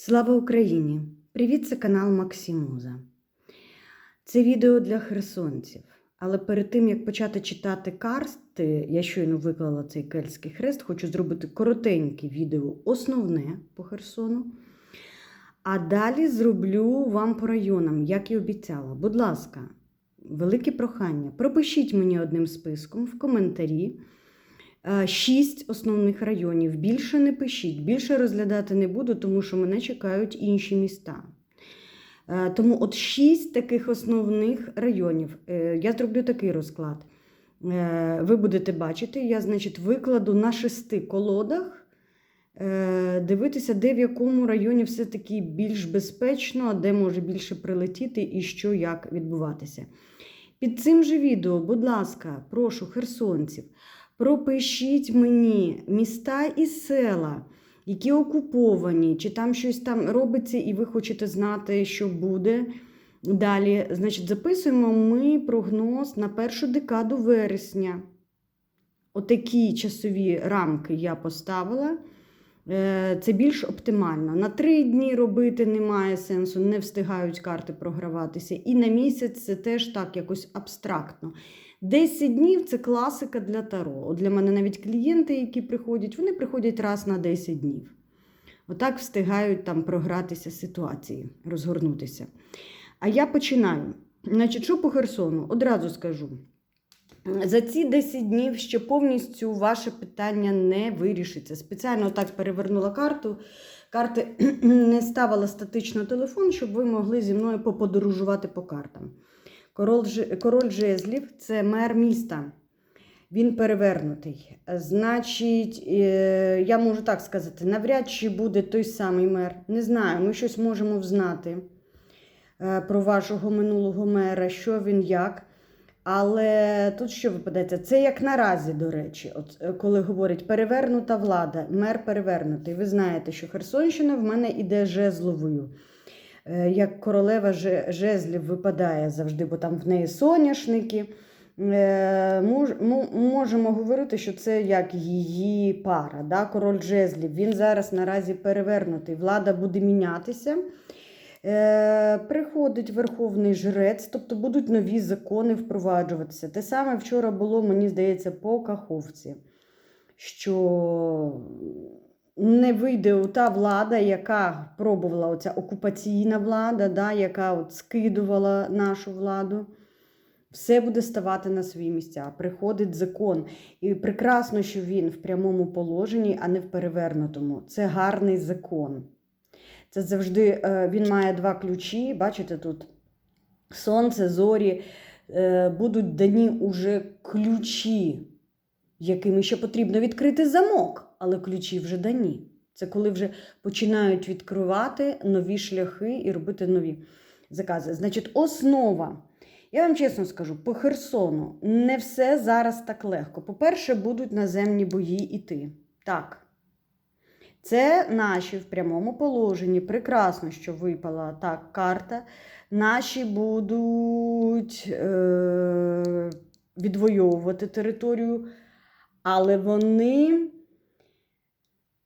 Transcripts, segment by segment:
Слава Україні! Привіт, це канал Максимуза. Це відео для херсонців. Але перед тим, як почати читати карти, я щойно виклала цей кельтський хрест, хочу зробити коротеньке відео, основне по Херсону. А далі зроблю вам по районам, як і обіцяла. Будь ласка, велике прохання. Пропишіть мені одним списком в коментарі. Е, Шість основних районів. Більше не пишіть, більше розглядати не буду, тому що мене чекають інші міста. Е, Тому от шість таких основних районів. Е, Я зроблю такий розклад. Ви будете бачити, я, значить, викладу на шести колодах, дивитися, де в якому районі все-таки більш безпечно, де може більше прилетіти і що як відбуватися. Під цим же відео, будь ласка, прошу херсонців, пропишіть мені міста і села, які окуповані, чи там щось там робиться, і ви хочете знати, що буде. Далі, значить, записуємо ми прогноз на першу декаду вересня. Отакі часові рамки я поставила. Е, Це більш оптимально. На три дні робити немає сенсу, не встигають карти програватися. І на місяць це теж так якось абстрактно. 10 днів це класика для таро. От для мене навіть клієнти, які приходять, вони приходять раз на 10 днів. Отак встигають там програтися ситуації, розгорнутися. А я починаю. Значить, що по Херсону? Одразу скажу. За ці 10 днів ще повністю ваше питання не вирішиться. Спеціально так перевернула карту. Карти не ставила статично телефон, щоб ви могли зі мною поподорожувати по картам. Король, жезлів це мер міста. Він перевернутий. Значить, е, я можу так сказати, навряд чи буде той самий мер. Не знаю, ми щось можемо взнати е, про вашого минулого мера, що він як. Але тут що випадається? Це як наразі, до речі, от е, коли говорять перевернута влада, мер перевернутий. Ви знаєте, що Херсонщина в мене іде жезловою. Е, Як королева же- жезлів випадає завжди, бо там в неї соняшники. Е, можемо говорити, що це як її пара, да? король жезлів. Він зараз наразі перевернутий. Влада буде мінятися. Е, приходить верховний жрець, тобто будуть нові закони впроваджуватися. Те саме вчора було, мені здається, по Каховці, що не вийде та влада, яка пробувала оця окупаційна влада, да, яка от скидувала нашу владу. Все буде ставати на свої місця. Приходить закон. І прекрасно, що він в прямому положенні, а не в перевернутому. Це гарний закон. Це завжди е, він має два ключі. Бачите, тут сонце, зорі. Е, Будуть дані уже ключі, якими ще потрібно відкрити замок, але ключі вже дані. Це коли вже починають відкривати нові шляхи і робити нові закази. Значить, основа. Я вам чесно скажу, по Херсону не все зараз так легко. По-перше, будуть наземні бої іти. Так. Це наші в прямому положенні. Прекрасно, що випала так карта. Наші будуть е- відвоювати територію, але вони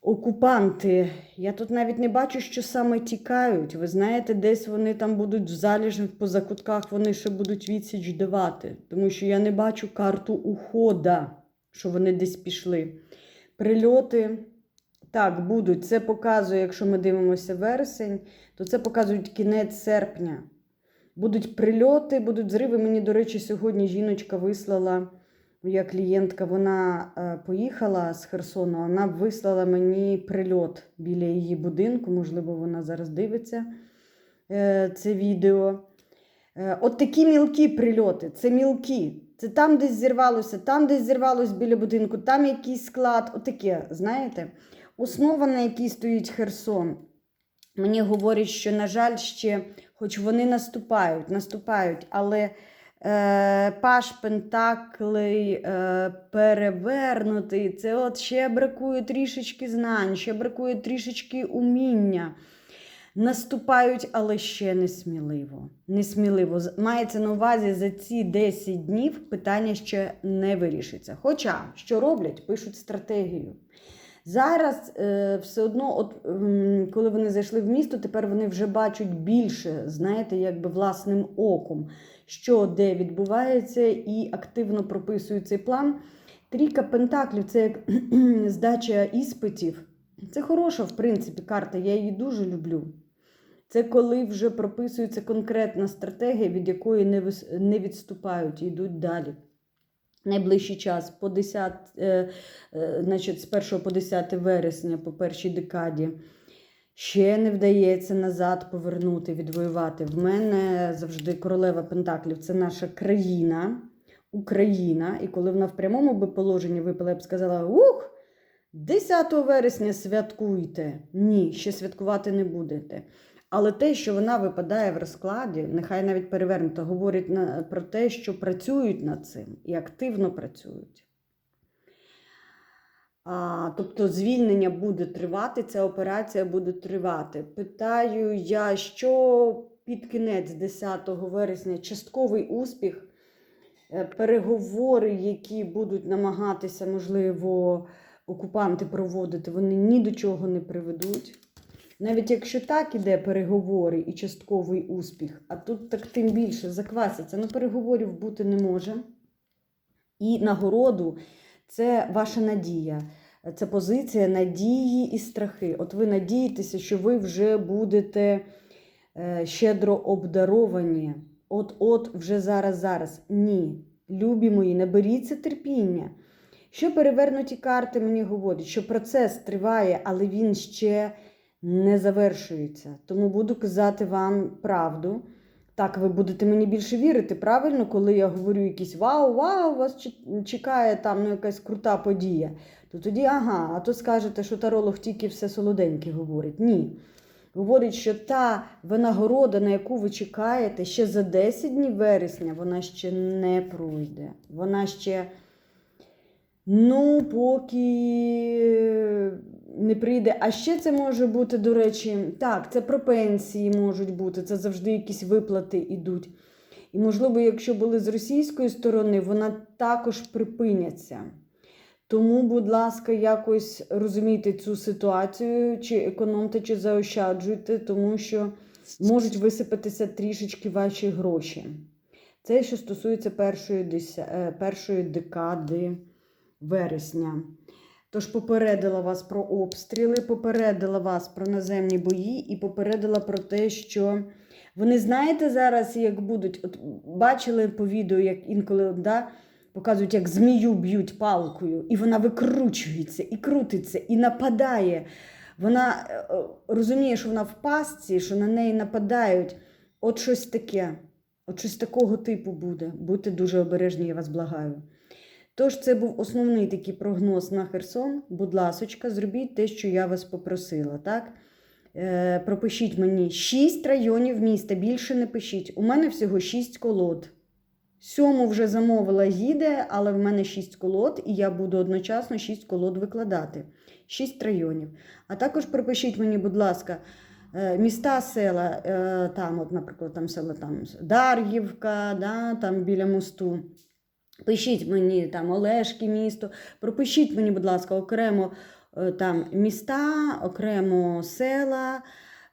окупанти. Я тут навіть не бачу, що саме тікають. Ви знаєте, десь вони там будуть в заліжних по закутках, вони ще будуть відсіч давати. Тому що я не бачу карту ухода, що вони десь пішли. Прильоти. Так, будуть. Це показує, якщо ми дивимося вересень, то це показують кінець серпня. Будуть прильоти, будуть зриви. Мені, до речі, сьогодні жіночка вислала, моя клієнтка, вона е, поїхала з Херсону, вона вислала мені прильот біля її будинку. Можливо, вона зараз дивиться е, це відео. Е, от такі мілкі прильоти, це мілкі. Це там десь зірвалося, там десь зірвалося біля будинку, там якийсь склад, отаке, знаєте. Основа, на якій стоїть Херсон. Мені говорять, що, на жаль, ще, хоч вони наступають, наступають, але Паш Пентаклей е, перевернутий. Це от ще бракує трішечки знань, ще бракує трішечки уміння. Наступають, але ще не сміливо. Несміливо. Мається на увазі за ці 10 днів питання ще не вирішиться. Хоча, що роблять, пишуть стратегію. Зараз е, все одно, от, коли вони зайшли в місто, тепер вони вже бачать більше, знаєте, якби власним оком, що де відбувається, і активно прописують цей план. Трійка Пентаклів це як здача іспитів. Це хороша, в принципі, карта, я її дуже люблю. Це коли вже прописується конкретна стратегія, від якої не відступають і йдуть далі. Найближчий час по 10, е, е, значить, з 1 по 10 вересня, по першій декаді, ще не вдається назад повернути, відвоювати. В мене завжди королева Пентаклів це наша країна, Україна. І коли вона в прямому би положенні випала, я б сказала: ух! 10 вересня святкуйте. Ні, ще святкувати не будете. Але те, що вона випадає в розкладі, нехай навіть перевернуто, говорить про те, що працюють над цим і активно працюють. А, тобто звільнення буде тривати, ця операція буде тривати. Питаю я, що під кінець 10 вересня частковий успіх, е, переговори, які будуть намагатися, можливо, окупанти проводити, вони ні до чого не приведуть. Навіть якщо так іде переговори і частковий успіх, а тут так тим більше закваситься, ну переговорів бути не може. І нагороду це ваша надія. Це позиція надії і страхи. От ви надієтеся, що ви вже будете е, щедро обдаровані. От-от, вже зараз-зараз. Ні. Любі мої, наберіться терпіння. Що перевернуті карти мені говорять, що процес триває, але він ще не завершується. Тому буду казати вам правду. Так, ви будете мені більше вірити, правильно, коли я говорю якісь вау, вау, вас чекає там ну, якась крута подія. То тоді, ага, а то скажете, що таролог тільки все солоденьке говорить. Ні. Говорить, що та винагорода, на яку ви чекаєте, ще за 10 днів вересня, вона ще не пройде. Вона ще, ну, поки не прийде. А ще це може бути, до речі, так, це про пенсії можуть бути, це завжди якісь виплати йдуть. І, можливо, якщо були з російської сторони, вона також припиняться. Тому, будь ласка, якось розумійте цю ситуацію, чи економте, чи заощаджуйте, тому що можуть висипатися трішечки ваші гроші. Це що стосується першої, деся- е, першої декади вересня. Тож попередила вас про обстріли, попередила вас про наземні бої і попередила про те, що вони знаєте зараз, як будуть. От бачили по відео, як інколи да, показують, як змію б'ють палкою, і вона викручується, і крутиться, і нападає. Вона е, е, розуміє, що вона в пастці, що на неї нападають. От щось таке. От щось такого типу буде. Будьте дуже обережні, я вас благаю. Тож, це був основний такий прогноз на Херсон. Будь ласочка, зробіть те, що я вас попросила. Так? Е, пропишіть мені 6 районів міста, більше не пишіть. У мене всього 6 колод. Сьому вже замовила їде, але в мене 6 колод, і я буду одночасно 6 колод викладати. 6 районів. А також пропишіть мені, будь ласка, е, міста, села, е, там, от, наприклад, там село там, Дар'ївка, да, там біля мосту. Пишіть мені там Олешки місто, пропишіть мені, будь ласка, окремо е, там міста, окремо села,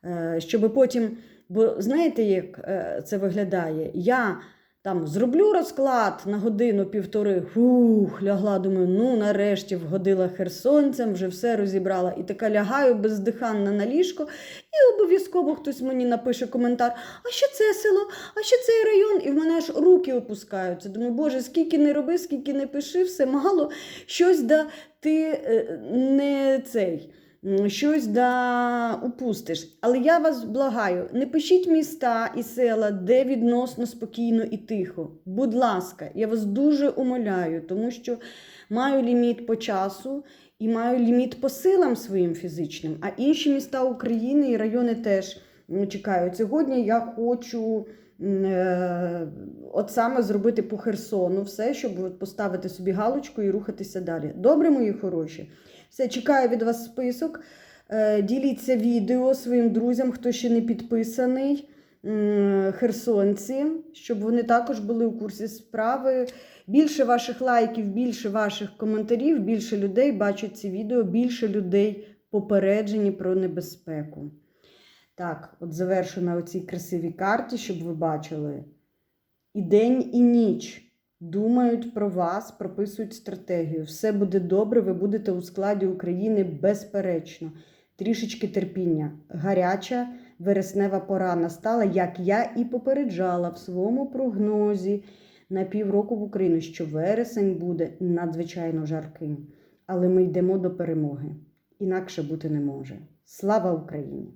е, щоб потім. Бо знаєте, як е, це виглядає? Я там зроблю розклад на годину-півтори, фух, лягла, думаю, ну нарешті вгодила херсонцям, вже все розібрала. І така лягаю бездиханна на ліжко, і обов'язково хтось мені напише коментар: а що це село, а що цей район? І в мене аж руки опускаються. Думаю, Боже, скільки не роби, скільки не пиши, все мало, щось да ти е, не цей. Щось да упустиш. Але я вас благаю, не пишіть міста і села, де відносно спокійно і тихо. Будь ласка, я вас дуже умоляю, тому що маю ліміт по часу і маю ліміт по силам своїм фізичним. А інші міста України і райони теж чекають. Сьогодні я хочу е, от саме зробити по Херсону все, щоб поставити собі галочку і рухатися далі. Добре, мої хороші? Все, чекаю від вас список. Е, Діліться відео своїм друзям, хто ще не підписаний. херсонці, щоб вони також були у курсі справи. Більше ваших лайків, більше ваших коментарів, більше людей бачать ці відео, більше людей попереджені про небезпеку. Так, от завершу на оцій красивій карті, щоб ви бачили. І день, і ніч думають про вас, прописують стратегію. Все буде добре, ви будете у складі України безперечно. Трішечки терпіння. Гаряча вереснева пора настала, як я і попереджала в своєму прогнозі на півроку в Україну, що вересень буде надзвичайно жарким. Але ми йдемо до перемоги. Інакше бути не може. Слава Україні!